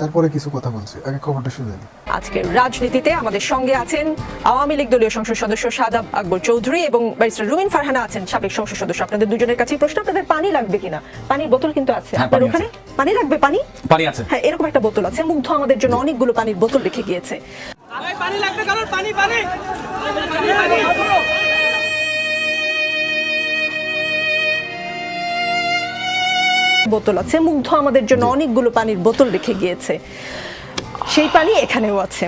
তারপরে কিছু কথা বলছি আগে খবরটা শুনে নিই আজকের রাজনীতিতে আমাদের সঙ্গে আছেন আওয়ামী লীগ দলীয় সংসদ সদস্য সাদাব আকবর চৌধুরী এবং ব্যারিস্টার রুমিন ফারহানা আছেন সাবেক সংসদ সদস্য। আপনাদের দুজনের কাছে প্রশ্ন আপনাদের পানি লাগবে কিনা? পানির বোতল কিন্তু আছে। হ্যাঁ, আপনার ওখানে? পানি লাগবে পানি? পানি আছে। হ্যাঁ এরকম একটা বোতল আছে। মুগ্ধ আমাদের জন্য অনেকগুলো পানির বোতল রেখে গিয়েছে। ভাই পানি লাগবে কারণ পানি পানি। বোতল আছে। মুগ্ধ আমাদের জন্য অনেকগুলো পানির বোতল রেখে গিয়েছে। সেই পানি এখানেও আছে।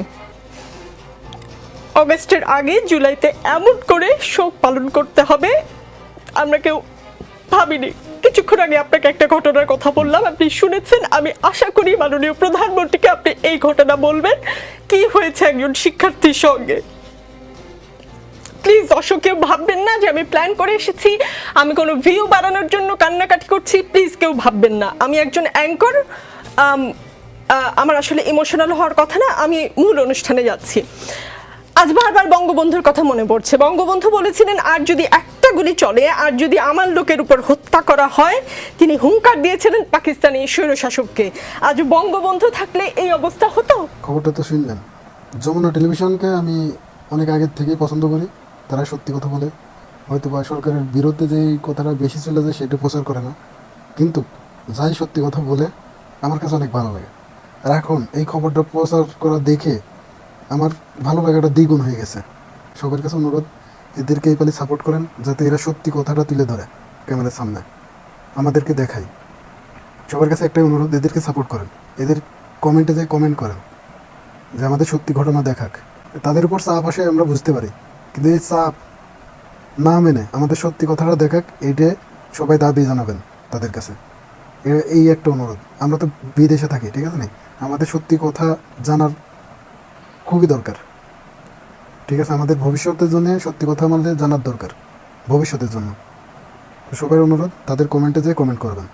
অগস্টের আগে জুলাইতে এমন করে শোক পালন করতে হবে আমরা কেউ ভাবিনি। কিছুক্ষণ আগে আপনাকে একটা ঘটনার কথা বললাম আপনি শুনেছেন? আমি আশা করি মাননীয় প্রধানমন্ত্রীকে আপনি এই ঘটনা বলবেন। কি হয়েছে একজন শিক্ষার্থীর সঙ্গে? দর্শক কেউ ভাববেন না যে আমি প্ল্যান করে এসেছি। আমি কোনো ভিউ বাড়ানোর জন্য কান্নাকাটি করছি। প্লিজ কেউ ভাববেন না। আমি একজন অ্যাঙ্কর আমার আসলে ইমোশনাল হওয়ার কথা না, আমি মূল অনুষ্ঠানে যাচ্ছি। আজ বারবার বঙ্গবন্ধুর কথা মনে পড়ছে। বঙ্গবন্ধু বলেছিলেন, আর যদি একটা গুলি চলে, আর যদি আমার লোকের উপর হত্যা করা হয়, তিনি হুঙ্কার দিয়েছিলেন পাকিস্তানি স্বৈরশাসককে। আজ বঙ্গবন্ধু থাকলে এই অবস্থা হতো? খবরটা তো শুনলেন। যমুনা টেলিভিশনকে আমি অনেক আগের থেকেই পছন্দ করি। তারা সত্যি কথা বলে। হয়তো বা সরকারের বিরুদ্ধে যে কথাটা বেশি চলে যায় সেটা প্রচার করে না। কিন্তু যাই সত্যি কথা বলে, আমার কাছে অনেক ভালো লাগে। আর এখন এই খবরটা প্রচার করা দেখে আমার ভালো লাগাটা দ্বিগুণ হয়ে গেছে। সবার কাছে অনুরোধ, এদেরকে এই পালি সাপোর্ট করেন যাতে এরা সত্যি কথাটা তুলে ধরে ক্যামেরার সামনে। আমাদেরকে দেখায় সবার কাছে একটাই অনুরোধ, এদেরকে সাপোর্ট করেন। এদের কমেন্টে যে কমেন্ট করেন, যে আমাদের সত্যি ঘটনা দেখাক। তাদের উপর চাপ আসে, আমরা বুঝতে পারি। কিন্তু এই চাপ না মেনে আমাদের সত্যি কথাটা দেখাক, এইটা সবাই দাবি জানাবেন তাদের কাছে। এই একটা অনুরোধ। আমরা তো বিদেশে থাকি, ঠিক আছে না? আমাদের সত্যি কথা জানার খুবই দরকার। ঠিক আছে, আমাদের ভবিষ্যতের জন্য সত্যি কথা আমাদের জানার দরকার, ভবিষ্যতের জন্য। সবাই অনুরোধ, তাদের কমেন্টে যেয়ে কমেন্ট করবেন।